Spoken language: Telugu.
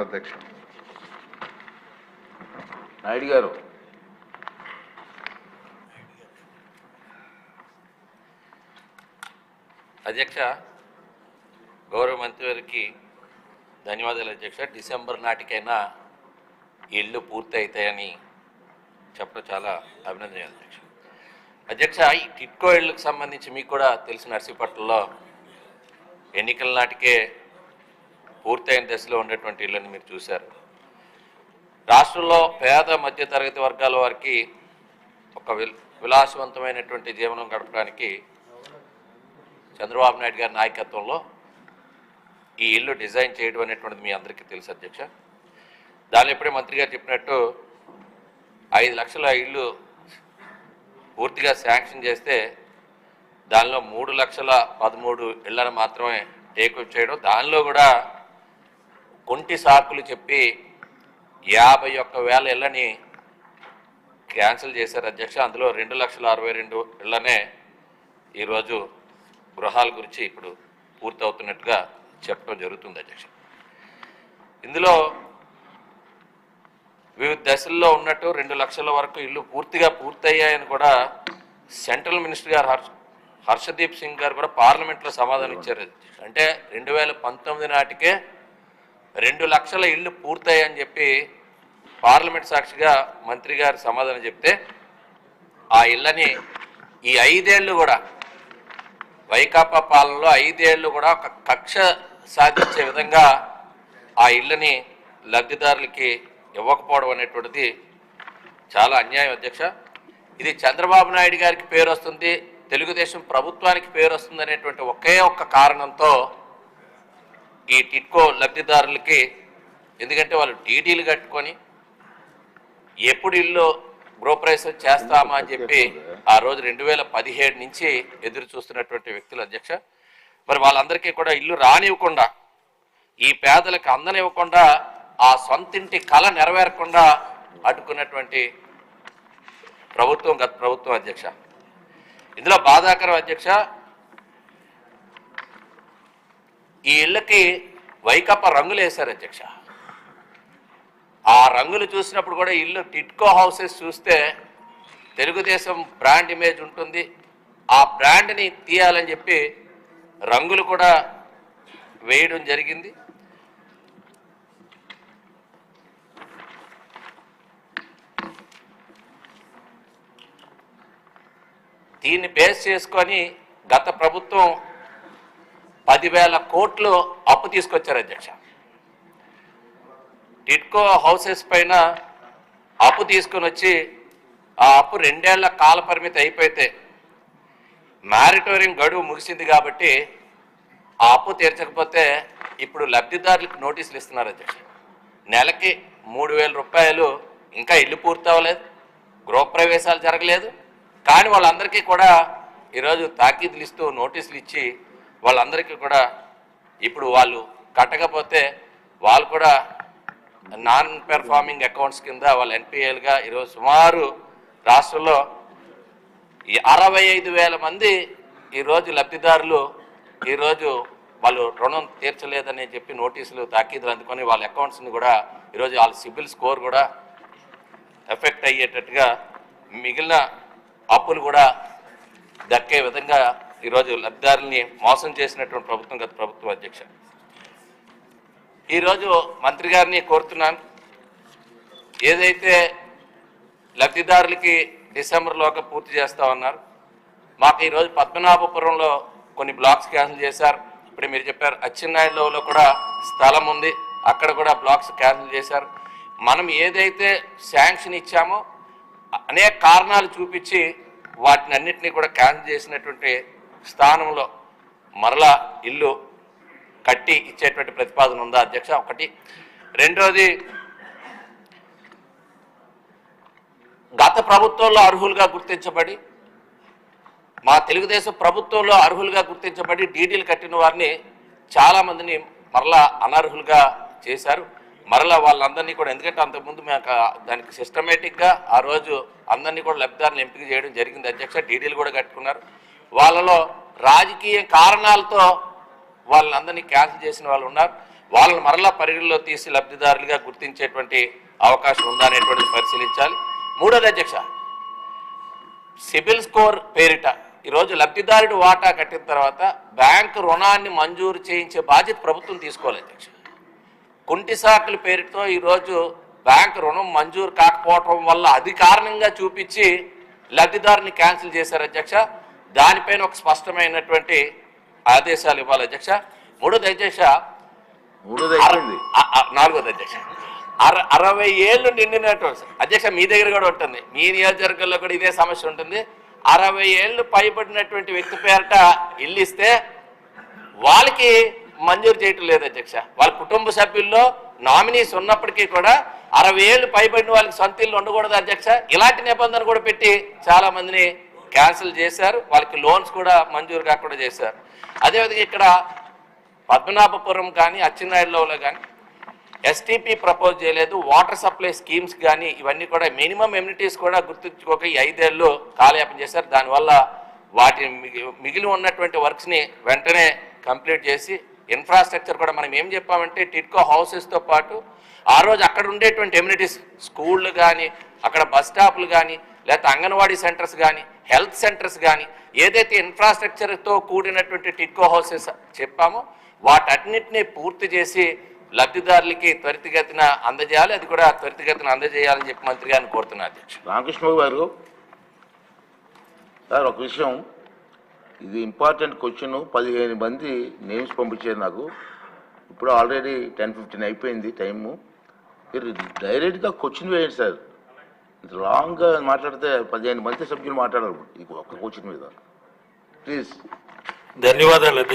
అధ్యక్ష. నాయుడు గారు. అధ్యక్ష గౌరవ మంత్రి గారికి ధన్యవాదాలు అధ్యక్ష. డిసెంబర్ నాటికైనా ఇళ్ళు పూర్తి అవుతాయని చెప్పడం చాలా అభినందనీయం అధ్యక్ష. అధ్యక్ష ఈ టిట్కో ఇళ్ళకి సంబంధించి మీకు కూడా తెలిసిన నర్సీపట్నంలో ఎన్నికల నాటికే పూర్తయిన దశలో ఉండేటువంటి ఇళ్ళని మీరు చూశారు. రాష్ట్రంలో పేద మధ్యతరగతి వర్గాల వారికి ఒక విలాసవంతమైనటువంటి జీవనం గడపడానికి చంద్రబాబు నాయుడు గారి నాయకత్వంలో ఈ ఇల్లు డిజైన్ చేయడం అనేటువంటిది మీ అందరికీ తెలుసు అధ్యక్ష. దాని ఇప్పుడే మంత్రి గారు చెప్పినట్టు ఐదు లక్షల ఇల్లు పూర్తిగా శాంక్షన్ చేస్తే దానిలో మూడు లక్షల పదమూడు ఇళ్ళను మాత్రమే టేకప్ చేయడం దానిలో కూడా కొంటి సాకులు చెప్పి యాభై ఒక్క వేల ఇళ్ళని క్యాన్సిల్ చేశారు అధ్యక్ష అందులో రెండు లక్షల అరవై రెండు ఇళ్ళనే ఈరోజు గృహాల గురించి ఇప్పుడు పూర్తవుతున్నట్టుగా చెప్పడం జరుగుతుంది అధ్యక్ష ఇందులో వివిధ దశల్లో ఉన్నట్టు రెండు లక్షల వరకు ఇల్లు పూర్తిగా పూర్తయ్యాయని కూడా సెంట్రల్ మినిస్టర్ గారు హర్ష హర్షదీప్ సింగ్ గారు కూడా పార్లమెంట్లో సమాధానం ఇచ్చారు అధ్యక్ష. అంటే రెండు వేల పంతొమ్మిది నాటికే రెండు లక్షల ఇళ్ళు పూర్తయ్యాయని చెప్పి పార్లమెంట్ సాక్షిగా మంత్రి గారు సమాధానం చెప్తే ఆ ఇళ్ళని ఈ ఐదేళ్ళు కూడా వైకాపా పాలనలో ఐదేళ్ళు కూడా ఒక కక్ష సాధించే విధంగా ఆ ఇళ్ళని లబ్ధిదారులకి ఇవ్వకపోవడం అనేటువంటిది చాలా అన్యాయం అధ్యక్ష. ఇది చంద్రబాబు నాయుడు గారికి పేరు వస్తుంది తెలుగుదేశం ప్రభుత్వానికి పేరు వస్తుంది అనేటువంటి ఒకే ఒక్క కారణంతో ఈ టిట్కో లబ్ధిదారులకి ఎందుకంటే వాళ్ళు డీడీలు కట్టుకొని ఎప్పుడు ఇల్లు గృహప్రవేశం చేస్తామా అని చెప్పి ఆ రోజు రెండు వేల పదిహేడు నుంచి ఎదురు చూస్తున్నటువంటి వ్యక్తులు అధ్యక్ష. మరి వాళ్ళందరికీ కూడా ఇల్లు రానివ్వకుండా ఈ పేదలకు అందనివ్వకుండా ఆ సొంతింటి కళ నెరవేరకుండా అడ్డుకున్నటువంటి ప్రభుత్వం గత ప్రభుత్వం అధ్యక్ష. ఇందులో బాధాకరం అధ్యక్ష ఈ ఇళ్ళకి వైకప్ప రంగులు వేశారు అధ్యక్ష. ఆ రంగులు చూసినప్పుడు కూడా ఇల్లు టిట్కో హౌసెస్ చూస్తే తెలుగుదేశం బ్రాండ్ ఇమేజ్ ఉంటుంది. ఆ బ్రాండ్ని తీయాలని చెప్పి రంగులు కూడా వేయడం జరిగింది. దీన్ని బేస్ చేసుకొని గత ప్రభుత్వం పదివేల కోట్లు అప్పు తీసుకొచ్చారు అధ్యక్ష. టిట్కో హౌసెస్ పైన అప్పు తీసుకొని వచ్చి ఆ అప్పు రెండేళ్ళ కాల పరిమితి అయిపోతే మ్యారిటోరియం గడువు ముగిసింది కాబట్టి ఆ అప్పు తీర్చకపోతే ఇప్పుడు లబ్ధిదారులకు నోటీసులు ఇస్తున్నారు అధ్యక్ష. నెలకి మూడు వేల రూపాయలు ఇంకా ఇల్లు పూర్తవ్వలేదు గృహప్రవేశాలు జరగలేదు. కానీ వాళ్ళందరికీ కూడా ఈరోజు తాకీదులు ఇస్తూ నోటీసులు ఇచ్చి వాళ్ళందరికీ కూడా ఇప్పుడు వాళ్ళు కట్టకపోతే వాళ్ళు కూడా నాన్ పెర్ఫార్మింగ్ అకౌంట్స్ కింద వాళ్ళ ఎన్పిఎల్గా ఈరోజు సుమారు రాష్ట్రంలో ఈ అరవై ఐదు వేల మంది ఈరోజు లబ్ధిదారులు ఈరోజు వాళ్ళు రుణం తీర్చలేదని చెప్పి నోటీసులు తాకీదులు అందుకొని వాళ్ళ అకౌంట్స్ని కూడా ఈరోజు వాళ్ళ సిబిల్ స్కోర్ కూడా ఎఫెక్ట్ అయ్యేటట్టుగా మిగిలిన అప్పులు కూడా దక్కే విధంగా ఈరోజు లబ్ధిదారుల్ని మోసం చేసినటువంటి ప్రభుత్వం గత ప్రభుత్వం అధ్యక్ష. ఈరోజు మంత్రి గారిని కోరుతున్నాను. ఏదైతే లబ్ధిదారులకి డిసెంబర్లోగా పూర్తి చేస్తా ఉన్నారు మాకు ఈరోజు పద్మనాభపురంలో కొన్ని బ్లాక్స్ క్యాన్సిల్ చేశారు. ఇప్పుడు మీరు చెప్పారు అచ్చెన్నాయుడులో కూడా స్థలం ఉంది అక్కడ కూడా బ్లాక్స్ క్యాన్సిల్ చేశారు. మనం ఏదైతే శాంక్షన్ ఇచ్చామో అనేక కారణాలు చూపించి వాటిని అన్నింటినీ కూడా క్యాన్సిల్ చేసినటువంటి స్థానంలో మరలా ఇల్లు కట్టి ఇచ్చేటువంటి ప్రతిపాదన ఉందా? అధ్యక్ష ఒకటి. రెండోది గత ప్రభుత్వంలో అర్హులుగా గుర్తించబడి మా తెలుగుదేశం ప్రభుత్వంలో అర్హులుగా గుర్తించబడి డీడీలు కట్టిన వారిని చాలామందిని మరలా అనర్హులుగా చేశారు. మరలా వాళ్ళందరినీ కూడా ఎందుకంటే అంతకుముందు మేము దానికి సిస్టమేటిక్గా ఆ రోజు అందరినీ కూడా లబ్ధిదారులు ఎంపిక చేయడం జరిగింది. అధ్యక్ష డీడీలు కూడా కట్టుకున్నారు. వాళ్ళలో రాజకీయ కారణాలతో వాళ్ళందరినీ క్యాన్సిల్ చేసిన వాళ్ళు ఉన్నారు. వాళ్ళని మరలా పరిగణలో తీసి లబ్ధిదారులుగా గుర్తించేటువంటి అవకాశం ఉందా అనేటువంటిది పరిశీలించాలి. మూడోది అధ్యక్ష సిబిల్ స్కోర్ పేరిట ఈరోజు లబ్ధిదారుడు వాటా కట్టిన తర్వాత బ్యాంకు రుణాన్ని మంజూరు చేయించే బాధ్యత ప్రభుత్వం తీసుకోవాలి అధ్యక్ష. కుంటి సాకుల పేరుతో ఈరోజు బ్యాంకు రుణం మంజూరు కాకపోవటం వల్ల అది కారణంగా చూపించి లబ్ధిదారుని క్యాన్సిల్ చేశారు అధ్యక్ష. దానిపైన ఒక స్పష్టమైనటువంటి ఆదేశాలు ఇవ్వాలి అధ్యక్ష. మూడోది అధ్యక్ష నాలుగోది అధ్యక్ష. అర అరవై ఏళ్ళు నిండినటువంటి అధ్యక్ష మీ దగ్గర కూడా ఉంటుంది. మీ నియోజకవర్గంలో కూడా ఇదే సమస్య ఉంటుంది. అరవై ఏళ్ళు పైబడినటువంటి వ్యక్తి పేరట ఇల్లు ఇస్తే వాళ్ళకి మంజూరు చేయటం లేదు అధ్యక్ష. వాళ్ళ కుటుంబ సభ్యుల్లో నామినీస్ ఉన్నప్పటికీ కూడా అరవై ఏళ్ళు పైబడిన వాళ్ళకి సొంత ఇల్లు ఉండకూడదు అధ్యక్ష. ఇలాంటి నిబంధన కూడా పెట్టి చాలా మందిని క్యాన్సిల్ చేశారు వాళ్ళకి లోన్స్ కూడా మంజూరు కాకుండా చేశారు. అదేవిధంగా ఇక్కడ పద్మనాభపురం కానీ అచ్చెన్నాయుడులో కానీ ఎస్టీపీ ప్రపోజ్ చేయలేదు. వాటర్ సప్లై స్కీమ్స్ కానీ ఇవన్నీ కూడా మినిమం ఎమ్యూనిటీస్ కూడా గుర్తుంచుకోక ఈ ఐదేళ్ళు కాలయాపన చేశారు. దానివల్ల వాటి మిగిలి ఉన్నటువంటి వర్క్స్ని వెంటనే కంప్లీట్ చేసి ఇన్ఫ్రాస్ట్రక్చర్ కూడా మనం ఏం చెప్పామంటే టిట్కో హౌసెస్తో పాటు ఆ రోజు అక్కడ ఉండేటువంటి ఎమ్యూనిటీస్ స్కూళ్ళు కానీ అక్కడ బస్ స్టాప్లు కానీ లేకపోతే అంగన్వాడీ సెంటర్స్ కానీ హెల్త్ సెంటర్స్ కానీ ఏదైతే ఇన్ఫ్రాస్ట్రక్చర్తో కూడినటువంటి టిక్కో హౌసెస్ చెప్పామో వాటన్నిటినీ పూర్తి చేసి లబ్ధిదారులకి త్వరితగతిన అందజేయాలి. అది కూడా త్వరితగతిన అందజేయాలని చెప్పి మంత్రి గారిని కోరుతున్నా అధ్యక్ష రామకృష్ణ గారు సార్ ఒక విషయం. ఇది ఇంపార్టెంట్ క్వశ్చన్. పదిహేను మంది నేమ్స్ పంపించారు నాకు. ఇప్పుడు ఆల్రెడీ టెన్ ఫిఫ్టీన్ అయిపోయింది టైము. మీరు డైరెక్ట్గా క్వశ్చన్ వేయండి సార్. లాంగ్గా మాట్లాడితే పదిహేను మంది సభ్యులు మాట్లాడారు ఈ ఒక్క క్వశ్చన్ మీద. ప్లీజ్ ధన్యవాదాలు.